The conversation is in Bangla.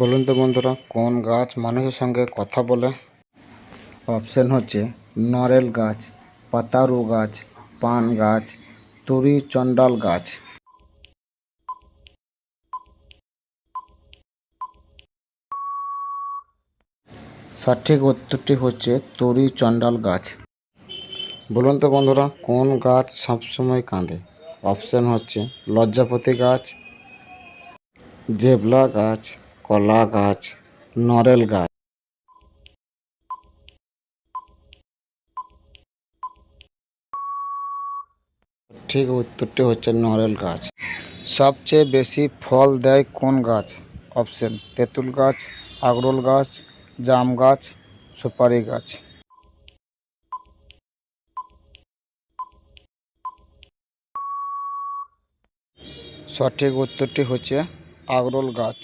বলুন তো বন্ধুরা, কোন গাছ মানুষের সঙ্গে কথা বলে? অপশন হচ্ছে নরেল গাছ, পাতারু গাছ, পান গাছ, তুরি চণ্ডাল গাছ। সঠিক উত্তরটি হচ্ছে তুরি চণ্ডাল গাছ। বলুন তো বন্ধুরা, কোন গাছ সবসময় কাঁদে? অপশন হচ্ছে লজ্জাপতি গাছ, জেবলা গাছ কলা গাছ, নরেল গাছ। ঠিক উত্তরটি হচ্ছে নরেল গাছ। সবচেয়ে বেশি ফল দেয় কোন গাছ? অপশন, তেঁতুল গাছ, আগরোল গাছ, জাম গাছ, সুপারি গাছ। সঠিক উত্তরটি হচ্ছে আগরোল গাছ।